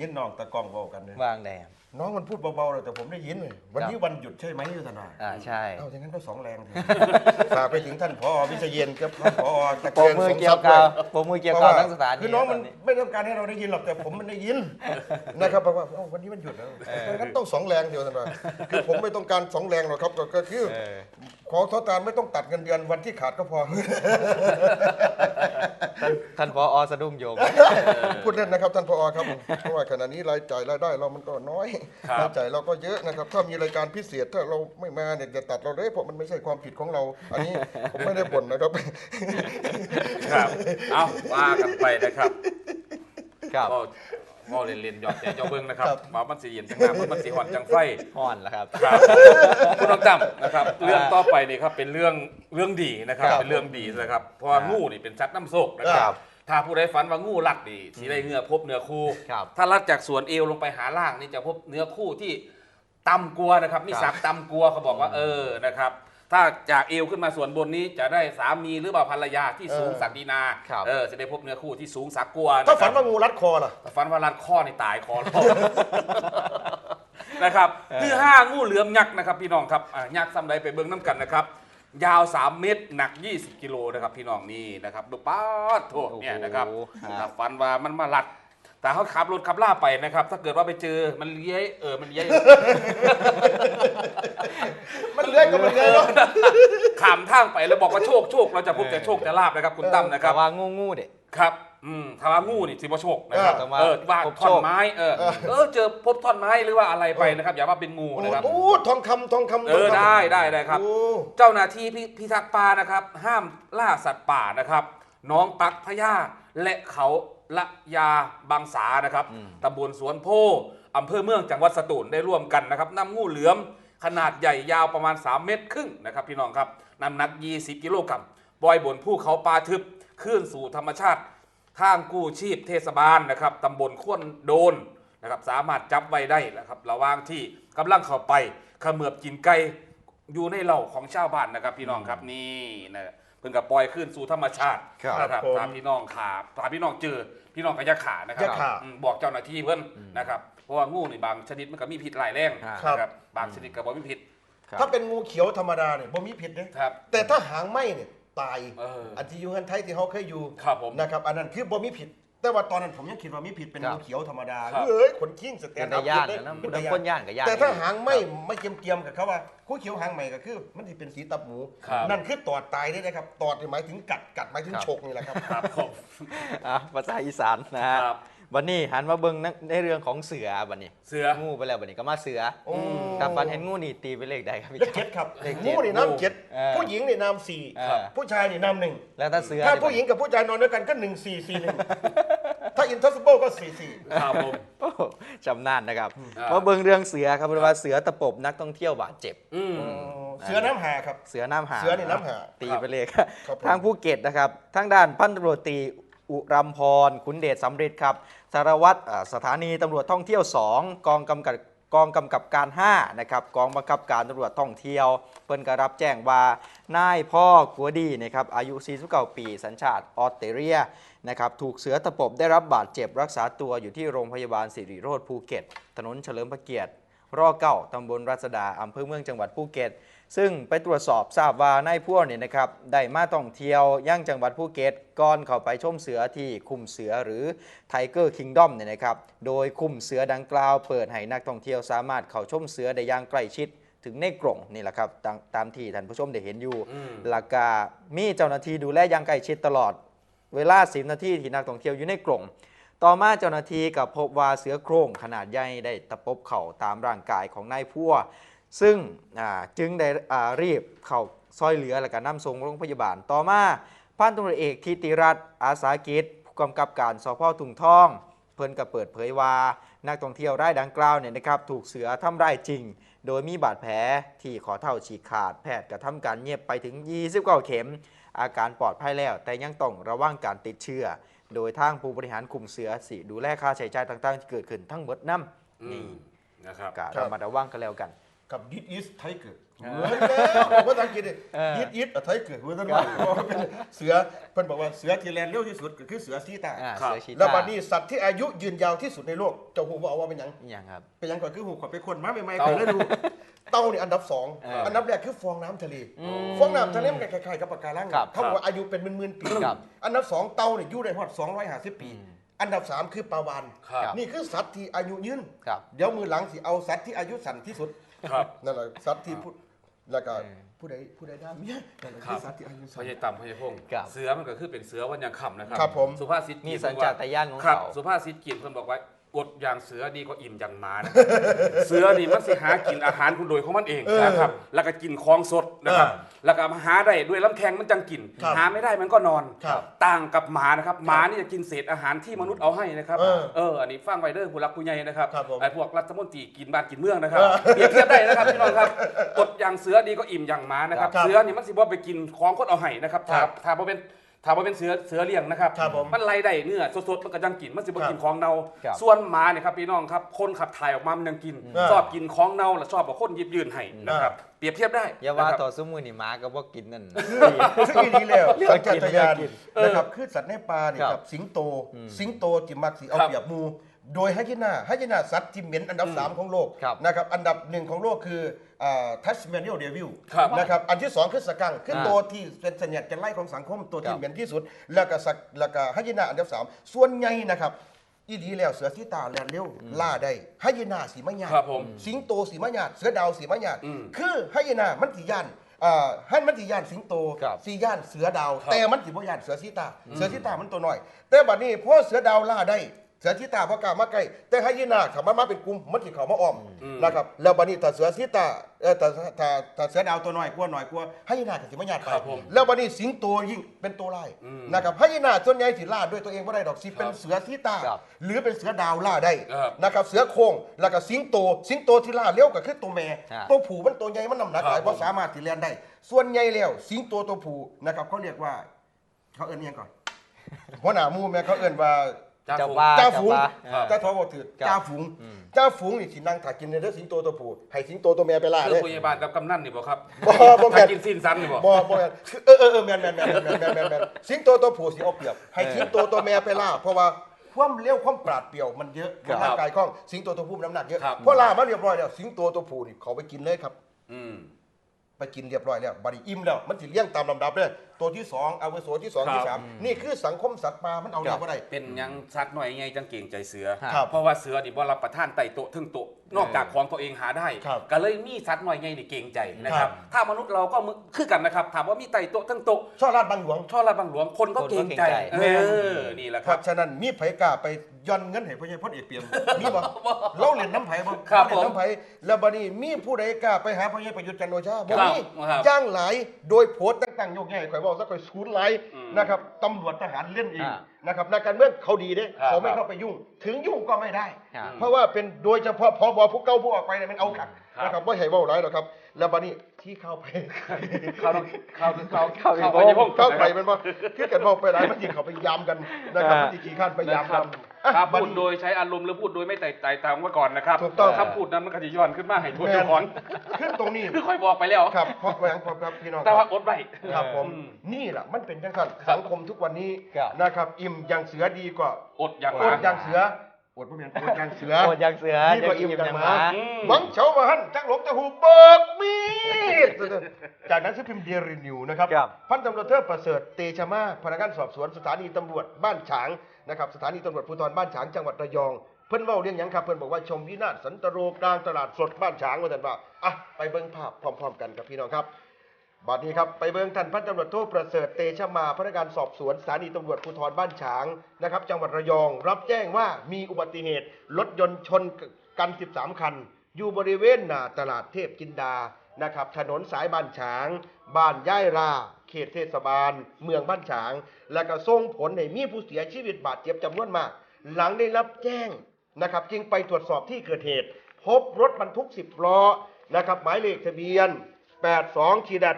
ยินน้องตะกล้องเว้ากันเนี่ยวางแดง น้องมันพูดเบาๆเลยแต่ผมได้ยินเลยวันนี้วันหยุดใช่ไหมยุทธนาอ่าใช่เอ้าอย่างนั้นก็สองแรงสิฝากไปถึงท่านพอวิเชยเย็นครับท่านพอตะโปรเกียงมือสมเกี่ทยรัวพย์กัด้บวยโปรมือเกี่ยวเพกับราะว่าทั้งสถานีคือน้องมันตไม่ต้องการให้เราได้ยินหรอกแต่ผมมันได้ยินนะครับเพราะว่าเอ้าวันนี้มันหยุดแล้วงั้นต้องสองแรงเดียวท่านว่าคือผมไม่ต้องการสองแรงหรอกครับก็ก็คือเออขอทษตานไม่ต้องตัดเงินเดือนวันที่ขาดก็พอท่านท่านพอสะดุ้งโยงพูดเล่นนะครับท่านพอครับเพราะว่าขณะนี้รายจ่ายรายได้เรามันก็น้อยครับรายจ่ายเราก็เยอะนะครับ ถ้ามีรายการพิเศษถ้าเราไม่มาเนี่ยจะตัดเราเลยเพราะมันไม่ใช่ความผิดของเรา อันนี้ผมไม่ได้บ่นนะครับ ครับ เอาว่ากันไปนะครับครับก็ก็เรียนๆหยอดแต่เจ้าเบิ้งนะครับครับ ว่ามันสีเย็นจังหน้ามันสีหอนจังไฟ ห่อนแล้วครับ ครับคุณน้องจำนะครับ เรื่องต่อไปนี่ครับเป็นเรื่องเรื่องดีนะครับ ครับเป็นเรื่องดีนะครับเพราะว่าครับงูนี่เป็นสัตว์น้ำโศกนะคครัรับบ ถ้าผู้ใดฝันว่างูลัดดีสีได้เงือพบเนื้อคู่ ครับ ถ้าลัดจากสวนเอวลงไปหาล่างนี่จะพบเนื้อคู่ที่ต่ำกลัวนะครับนี่ครับสักต่ำกลัวเขาบอกว่าเออนะครับ ถ้าจากเอวขึ้นมาส่วนบนนี้จะได้สามีหรือเปล่าภรรยาที่สูงเออสักดีนาครับ เออจะได้พบเนื้อคู่ที่สูงสักกลัวถ้าฝันนะครับว่างูรัดคอล่ะฟันว่ารัดข้อนี่ตายคอเรา นะครับคือห้างูเหลือมยักษ์นะครับ พี่น้องครับอะยักษ์ซ้ำใดไปเบิ้งน้ำกันนะครับ ยาว 3 เมตร หนัก 20 กิโลนะครับพี่น้องนี่นะครับดูป้าดโถเนี่ยนะครับโอ้โหถ้าฟันว่ามันมาลัด แต่เขาขับรถขับล่าไปนะครับ ถ้าเกิดว่าไปเจอมันเลี้ยเออมันเลี้ยมันเลื้อยก็มันเลื้อยเนาะขามทางไปแล้วบอกว่าโชคโชคเราจะพบแต่โชคแต่ลาบนะครับคุณตั้มนะคแต่รับว่างูงูเด็กครับ อืมถ้าว่างูนี่สิบ่โชคนะครับเออแต่ว่าเออว่าพบท่อนโชคไม้เออ เออเจอพบท่อนไม้หรือว่าอะไรไปนะครับ อย่าว่าเป็นงูนะครับ โอ้ทองคำทองคำเออได้ได้ได้ครับ โอ้ เจ้าหน้าที่พิพิทักษ์ป่านะครับ ห้ามล่าสัตว์ป่านะครับ น้องปักพญาและเขาละยาบางสานะครับอืมตำบลสวนโพอำเภอเมืองจังหวัดสตูลได้ร่วมกันนะครับนำงูเหลือมขนาดใหญ่ยาวประมาณ 3 เมตรครึ่งนะครับ พี่น้องครับน้ำหนัก 20 กิโลกรัมปล่อยบนภูเขาป่าทึบ ขึ้นสู่ธรรมชาติ ทางกู้ชีพเทศบาลนะครับตำบลข้วนโดนนะครับสามารถจับไว้ได้นะครับระหว่างที่กำลังเข้าไปเขมือบกินไก่อยู่ในเหล่าของชาวบ้านนะครับ พี่น้องครับนี่นะเพิ่งกับปล่อยขึ้นสู่ธรรมชาติครับนะครับผมตามพี่น้องขาตามพี่น้องเจอพี่น้องก็จะขานะครัอย่าขาอืมบอกเจ้าหน้าที่เพิ่นนะครับเพราะว่างูนี่บางชนิดมันก็มีพิษหลายแรงครับ นะครับบางชนิดก็บ่มีพิษครับ ถ้าเป็นงูเขียวธรรมดาเนี่ยบ่มีผิดเนี่ยครับ แต่ถ้าหางไหมเนี่ย ตาย เอออันที่อยู่เฮือนไทยที่เขาเคยอยู่ครับผมนะครับอันนั้นคือบ่มีผิด แต่ว่าตอนนั้นผมยังคิดว่ามีผิดเป็นครับ งูเขียวธรรมดาครับ เอ้ยขนกิ้งสแตเป็นนด์อัตาพย่านเลยนะน้ำเป็นตาน้ำคนย่านกับย่าน แต่ถ้าอยู่หางไม่ไม่เกียมๆกับเขาว่าคู่เขียวหางใหม่ก็คือ มันจะเป็นสีตับหมู ครับนั่นคือตอดตายได้นะครับ ตอดนี่หมายถึงกัดกัดหมายถึงครับ ฉกนี่แหละครับ ครับผมอะภาษาอีสานนะฮะ ครับ วันนี้หันมาเบิ่งในในเรื่องของเสือบัดนี้เสือ งูไปแล้วบัดนี้ก็มาเสือโอ้ถ้าฟันเห็นงูนี่ตีไปเลขใดครับพี่เลขเจ็ดครับเลขเจ็ดงูนี่น้ำเจ็ดเออผู้หญิงนี่น้ำสี่เออผู้ชายนี่น้ำหนึ่งแล้วถ้าเสือถ้านี่ผู้หญิงกับผู้ชายนอนด้วยกันก็หนึ่งสี่สี่หนึ่งถ้าอินทัสเบิลก็สี่สี่ ครับผม โอ้โหจำนานนะครับอ่าม มาเบิ่งเรื่องเสือครับเพราะว่าเสือตะปบนักท่องเที่ยวบาดเจ็บ อืม เสือน้ำหาครับ เสือน้ำหาเสือนี่น้ำหาตีครับไปเลยครับผม ทางภูเก็ตนะครับ ทางด้านพันตำรวจตรี อุรัมพรขุนเดชสำเร็จครับสารวัตรสถานีตำรวจท่องเที่ยว 2 กองกำกับกองกำกับการ5นะครับกองบังคับการตำรวจท่องเที่ยวเปิ้นก็รับแจ้งว่านายพ่อกัวดีนะครับอายุ 49 ปี สัญชาติออสเตรเลียนะครับถูกเสือตะปบได้รับบาดเจ็บรักษาตัวอยู่ที่โรงพยาบาลสิริโรธภูเก็ต ถนนเฉลิมพระเกียรติ รอเก้าตำบลรัศดาอำเภอเมืองจังหวัดภูเก็ต ซึ่งไปตรวจสอบทราบว่านายพวกเนี่ยนะครับได้มาท่องเที่ยวย่างจังหวัดภูเก็ตก่อนเข้าไปชมเสือที่คุมเสือหรือไทเกอร์คิงดอมเนี่ยนะครับโดยคุมเสือดังกล่าวเปิดให้นักท่องเที่ยวสามารถเข้าชมเสือได้อย่างใกล้ชิดถึงในกรงนี่แหละครับตามตามที่ท่านผู้ชมได้เห็นอยู่อืมหลักกามีเจ้าหน้าที่ดูแลอย่างใกล้ชิดตลอด เวลาสิบนาทีที่นักท่องเที่ยวอยู่ในกรง ต่อมาเจ้าหน้าที่กับพบว่าเสือโคร่งขนาดใหญ่ได้ตะปบเข่าตามร่างกายของนายพัวซึ่งจึงได้รีบเข้าซอยเหลือและก็นำส่งโรงพยาบาลต่อมาพันตำรวจเอกทิติรัตน์อาสากิจผู้กำกับการสพตุงทอง เพิ่นก็เปิดเผยว่านักท่องเที่ยวรายดังกล่าวเนี่ยนะครับถูกเสือทำร้ายจริง โดยมีบาดแผลที่ขอเท่าฉีกขาดแพทย์กระทำการเย็บไปถึง 29 เข็ม อาการปลอดภัยแล้ว แต่ยังต้องระวังการติดเชื้อ โดยทางผู้บริหารคุมเสือสิดูแลค่าใช้จ่ายต่าง ๆ ที่เกิดขึ้นทั้งหมดน้ำอืนี่มนะครับกะครับระมัดระวังกันแล้วกัน กับ This is Tiger เหมือนแล้วผมภาษาอังกฤษดิเออ This is a Tiger เหมือนกันว่าบอกว่าเป็นเสือเพิ่นบอกว่าเสือที่แลนเร็วที่สุดก็คือเสือซีตาอ่าครับเสือชีแล้วตาบัดนี้สัตว์ที่อายุยืนยาวที่สุดในโลกเจ้าหูบอกว่าเป็นหยังอหย่างครับเป็นหยังก่อนคือหูขอไปคนมาใหม่ๆเต่าเคยได้ดู เต่านี่อันดับสองเอออัอันดับแรกคือฟองน้ำทะเลอืมฟองน้ำทะเลมันก็คล้ายๆกับปะการังครับเขาบอกว่าอายุเป็นหมื่นๆปี ครับอันดับสองเต่าเนี่ยอยู่ได้ฮอด250 ปี อันดับสามคือปลาวานครับ นี่คือสัตว์ที่อายุยืน ครับ เดี๋ยวมือหลังสิเอาสัตว์ที่อายุสั้นที่สุด ครับ นั่นแหละสัตว์ที่พูดแล้วก็เออผู้ใดผู้ใดด้ามเนี่ยนั่นแหละครัคืบอสัตว์ที่อายุพสั้นญาต่ำพญาพงศ์ครับเสือมันก็คือเป็นเสือวันยังคำนะครับ ครับผม สุภาษิตมีจีนสัญบอกว่ชาตญาณของครับ เขา สุภาษิตจีนเพิ่นบอกไว้ อดอย่างเสือดีกว่าอิ่มอย่างหมานะ เสือนี่มันสิหากินอาหารคุณโดยของมันเองนะครับ แล้วก็กินของสดนะครับ แล้วก็หาได้ด้วยลำแข้งมันจังกิน ครับหาไม่ได้มันก็นอน ครับต่างกับหมานะครับ หมานี่จะกินเศษอาหารที่มนุษย์เอาให้นะครับ เออเออ อันนี้ฟังไว้เด้อผู้รักผู้ใหญ่นะครับ ครับผมไอ้พวกรัฐมนตรีกินบ้านกินเมืองนะครับ เปรียบเทียบได้นะครับพี่น้องครับอดอย่างเสือดีก็อิ่มอย่างหมานะครับ ครับเสือนี่มันสิบ่ไปกินของคนเอาให้นะครับ ถ้าครับ ถ้าบ่เป็น ถ้าบ่เป็นเสือเสือเลี้ยงนะครับครับผมมันไล่ได้เนื้อสดๆมันก็ยังกินมันสิบ่ครับกินของเน่าครับส่วนหมาเนี่ยครับพี่น้องครับคนขับถ่ายออกมามันยังกินอ่าชอบกินของเน่าและชอบเอาคนหยิบยืนให้นะครับเปรียบเทียบได้อย่าว่านะครับต่อซุ้มมือนี่หมาก็บ่กินนั่นคืออีนี้แล้วเรื่องสัญกินชาตญาณเรื่องกินนะครับคือสัตว์ในป่านี่ครับกับสิงโต สิงโตจิมักสิเอาครับเปรียบหมู โดยฮัจิน่าฮัจิน่าสัตว์ที่เหม็นอันดับ 3 ของโลกครับนะครับอันดับหนึ่งของโลกคือทัชเมเนียลเดวิลครับนะครับอันที่สองคือสกังคืออ่าตัวที่เป็นสัญญาณจะไล่ของสังคมตัวคที่รับเหม็นที่สุด แล้วก็สักแล้วก็ฮัจิน่าอันดับสามส่วนใหญ่นะครับอีดีแล้วเสือสีตาแลนเร็วล่าได้ฮัจิน่าสีมะยาครับผมสิงโตสีมะหยาดเสือดาวสีมะหยาดอืมคือให้ยนามันสีย่านอ่าให้มันสีย่านสิงโตครับสีย่านเสือดาวครับแต่มันสีบ่ย่านเสือสีตา เสือสีตามันตัวน้อย แต่บัดนี้พอเสือดาวล่าได้ เสือสีตาพอกล้ามาใกล้แต่ให้ยนาเขามามาเป็นกลุ่มมันสิเขามาอ้อมนะครับแล้วบัดนี้ถ้าเสือสีตาเออถ้าถ้าถ้าเสือดาวตัวน้อยกว่าน้อยกว่าให้ยนาก็สิมาย่านไปครับผมแล้วบัดนี้สิงโตยิ่งเป็นตัวร้ายนะครับให้ยนาส่วนใหญ่สิล่าด้วยตัวเองบ่ได้ดอกสิเป็นเสือสีตาครับหรือเป็นเสือดาวล่าได้ครับนะครับเสือโคร่งแล้วก็สิงโตสิงโตที่ล่าเร็วก็คือตัวแม่ครับตัวผู้มันตัวใหญ่มันน้ำหนักหลายครับเพราะสามารถที่เลียนได้ ส่วนใหญ่แล้วสิงโตตัวผู้นะครับเขาเรียกว่าเขาเอิ้นอิหยังก่อนหัวหน้าหมู่แม่เขาเอิ้นว่า จ้าเจ้าฝูงบ้าจ้าฝูงครับจ้าทอบอกถือครับจ้าฝูงจ้าฝูงนี่สินั่งถ่ายกินในเรื่องสิงโตตัวผู้ให้สิงโตตัวแม่ไปล่าคือเลย พยาบาลกับกำนันนี่บ่ครับบ่บ่แม่ถ้านกินสิ้นซันนี่บ่บ่บ่แม่นคือเออเออเออแม่นแม่นแม่นแม่นแม่นแม่นแม่นสิงโตตัวผู้สิเอาเปรียบ ให้สิงโตตัวแม่ไปล่า เพราะว่าความเร็วความปราดเปรียวมันเยอะครับร่างกายคล่องสิงโตตัวผู้มันน้ำหนักเยอะครับพอล่ามาเรียบร้อยแล้วสิงโตตัวผู้นี่เขาไปกินเลยครับ อืม ไปกินเรียบร้อยแล้วบัดนี้อิ่มแล้วมันสิเลี้ยงตามลำดับเลย ตัวที่สองอาวุโสที่สองครับที่สามนี่คือสังคมสัตว์ป่ามันเอาเดียวก็ได้ เป็นหยังสัตว์หน่อยไงจังเก่งใจเสือ ครับเพราะว่าเสือนี่บ่รับประทานไต่โต๊ะถึงโต๊ะนอกจากของตัวเองหาได้ ครับก็เลยมีสัตว์หน่อยไงนี่เก่งใจนะคครัรับ บ ถ้ามนุษย์เราก็มึคือกันนะครับ ถามว่ามีไต่โต๊ะทั้งโต๊ะช่อราดบางหลวงช่อราดบางหลวงคนก็เก่งใจคนก็เกรงใจ เออนี่แหละเพครับ ราะฉะนั้นมีไผกล้าไปย่อนเงินให้พญพลเอกเปียมมีบ่เราเล่นน้ำไผบ่ครับเราเล่นน้ำไผแล้วบัดนี้มีผู้ใดกล้าไปหาพญประยุทธ์จันทร์โอชาบ่ครับมีครับย่างหลายโดยโพสต์ต่างๆโยกแย่ข่อยบอกซะข่อยศูนย์หลายอืมนะครับตำรวจทหารเล่นเองอ่านะครับนักการเมืองเขาดีเด้ครับเขาไม่เข้าไปยุ่ง ถึงยุ่งก็ไม่ได้ ครับ เพราะว่าเป็นโดยเฉพาะพบผู้เก่าผู้ออกไปเนี่ยมันเอาขัดครับ นะครับไม่ให้เว้าหลายหรอกครับ แล้วบัดนี้ที่เข้าไป เข้าเข้าเข้าเข้าเข้าไปไปในห้อง เข้าไปมันว่าคือกันบอกไปหลายมันจริงเขาไปยามกันนะครับอ่ามันจริงขั้นไปยามคกัรันบอะ ถ้าบัดพูดนี้โดยใช้อารมณ์หรือพูดโดยไม่ไต่ไต่ตามไว้ก่อนนะครับถูกต้องคำพูดนั้นมันก็จะย้อนขึ้นมาให้โทษเจ้าของขึ้นตรงนี้คือค่อยบอกไปแล้วครับเพราะแหวงครับครับพี่น้องแต่คว่ารับอดไว้ครับผมอืนี่แหละมันเป็นจังสันสังคมทุกวันนี้ครับนะครับ อิ่มอย่างเสือดีกว่าอดอย่างหอมาดอย่างเสือ อดบ่แม่นอดอย่างเสือโอดอย่างเสือดีกว่าอิ่มอย่างหมาอืมหวังเฉามาหันจังหลงจะหูเบิกมีดจากนั้นซื้อพิมพ์เดียรีนิวนะครับ ครับ พันตำรวจเทิดประเสริฐเตชะมาพนักงานสอบสวนสถานีตำรวจบ้านฉางนะครับ สถานีตำรวจภูธรบ้านฉางจังหวัดระยอง เพิ่นเว้าเรื่องหยังครับ เพิ่นบอกว่าชมวินาศสันตโรกลางตลาดสดบ้านฉางว่าแต่นว่าอะไปเบิ่งภาพพร้อม ๆ กันครับพี่น้องครับ บัดนี้ครับไปเบิ่งท่านพันตำรวจโทประเสริฐเตชะมาพนักงานสอบสวนสถานีตำรวจภูธรบ้านฉางนะครับจังหวัดระยอง รับแจ้งว่ามีอุบัติเหตุรถยนต์ชนกัน 13 คัน อยู่บริเวณหน้าตลาดเทพจินดานะครับถนนสายบ้านฉาง บ้านย่ายรา เขตเทศบาล เมืองบ้านฉาง และก็ส่งผลให้มีผู้เสียชีวิตบาดเจ็บจำนวนมาก หลังได้รับแจ้งนะครับจึงไปตรวจสอบที่เกิดเหตุ พบรถบรรทุก 10ล้อนะครับหมายเลขทะเบียน 82ขีดัด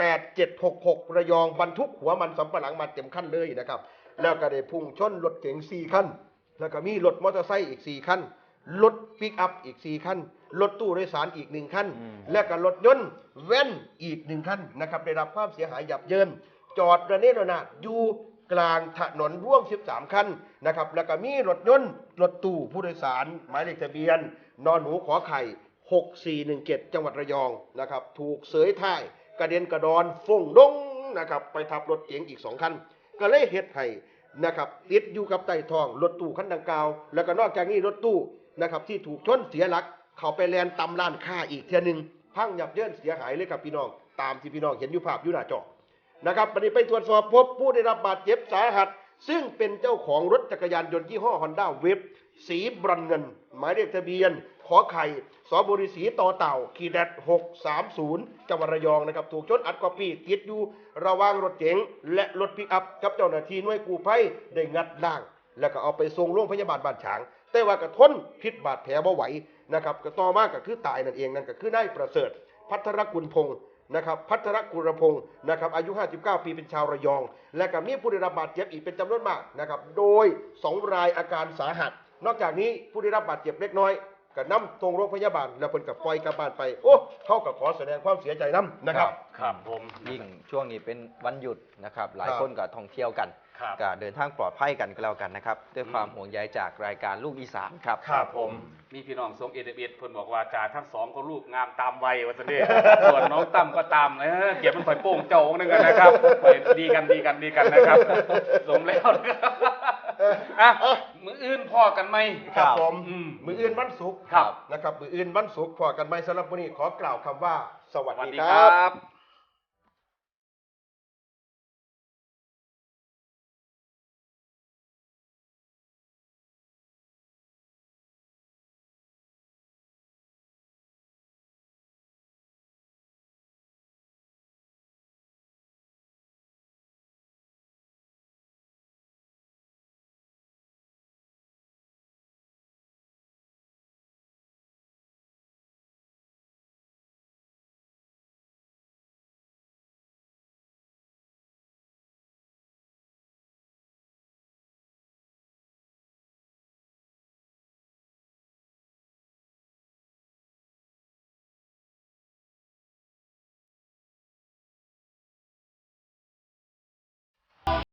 8766 ระยองบรรทุกหัวมันสำปะหลังมาเต็มคันเลยนะครับ แล้วก็ได้พุ่งชนรถเก๋ง4คันแล้วก็มีรถมอเตอร์ไซค์อีก4คันรถปิกอัพอีก4คันรถตู้โดยสารอีก1คันอืมและก็รถยนต์แว่นอีก1คันนะครับ ได้รับความเสียหายยับเยิน จอดระเนระนาดอยู่กลางถนนร่วม 13 คันนะครับ แล้วก็มีรถยนต์รถตู้ผู้โดยสาร หมายเลขทะเบียน นอนหนูขอไข่ 6417 จังหวัดระยองนะครับ ถูกเสยท้าย กระเด็นกระดอนฟงดงนะครับไปทับรถเก๋งอีกสองคันก็เลยเหตุให้นะครับติดอยู่กับใต้ท้องรถตู้คันดังกล่าว แล้วก็นอกจากนี้รถตู้นะครับที่ถูกชนเสียหลัก เขาไปแลนตำล้านค่าอีกเทียหนึง พังยับเยินเสียหายเลยครับพี่น้อง ตามที่พี่น้องเห็นอยู่ภาพอยู่หน้าจอนะครับวันนี้ไปตรวจสอบพบผู้ได้รับบาดเจ็บสาหัส ซึ่งเป็นเจ้าของรถจักรยานยนต์ยี่ห้อฮอนด้าเวฟสีบรอนเงิน หมายเลขทะเบียน ขอไข่สบริสีต่อเต่า ขีดแดด630จังหวัดระยองนะครับ ถูกชนอัดกอปีติดอยู่ระหว่างรถเก๋งและรถปิกอัพกับเจ้าหน้าที่หน่วยกู้ภัยได้งัดล่าง แล้วก็เอาไปส่งโรงพยาบาลบ้านฉาง แต่ว่ากระทนพิษบาดแผลบ่ไหวนะครับก็ต่อมาก็คือตายนั่นเองนั่นก็คือนายประเสริฐ พัทรกุลพงศ์ นะครับพัทรกุลพงศ์นะครับอายุ 59 ปีเป็นชาวระยอง และก็มีผู้ได้รับบาดเจ็บอีกเป็นจำนวนมากนะครับโดย 2 รายอาการสาหัส นอกจากนี้ผู้ได้รับบาดเจ็บเล็กน้อยก็นำตรงโรงพยาบาล แล้วเพิ่นกับปล่อยกลับบ้านไป โอ้เขาก็ขอแสดงความเสียใจนํนะครับ ครับผม ยิ่งช่วงนี้เป็นวันหยุดนะครับ หลายครับ คนก็ท่องเที่ยวกัน ครับก็เดินทางปลอดภัยกันก็แล้วกันนะครับด้วยความห่วงใยจากรายการลูกอีสานครับครับผมมีพี่น้องทรงเอเดเอเพิ่นบอกว่าจ่าทั้งสองก็ลูกงามตามวัยว่าซะเด้ส่วนน้องตั้มก็ตามเออเก็บมันถอยโป้งเจ้าองค์นึงกันนะครับไปดีกันดีกันดีกันนะครับสมแล้วนะครับอะมืออื่นพ่อกันไหมครับผมอืมมืออื่นวันศุกร์ครับนะครับมืออื่นวันศุกร์พอกันไหมสำหรับวันนี้ขอกล่าวคำว่า สวัสสวัสดีดีคครัรับบ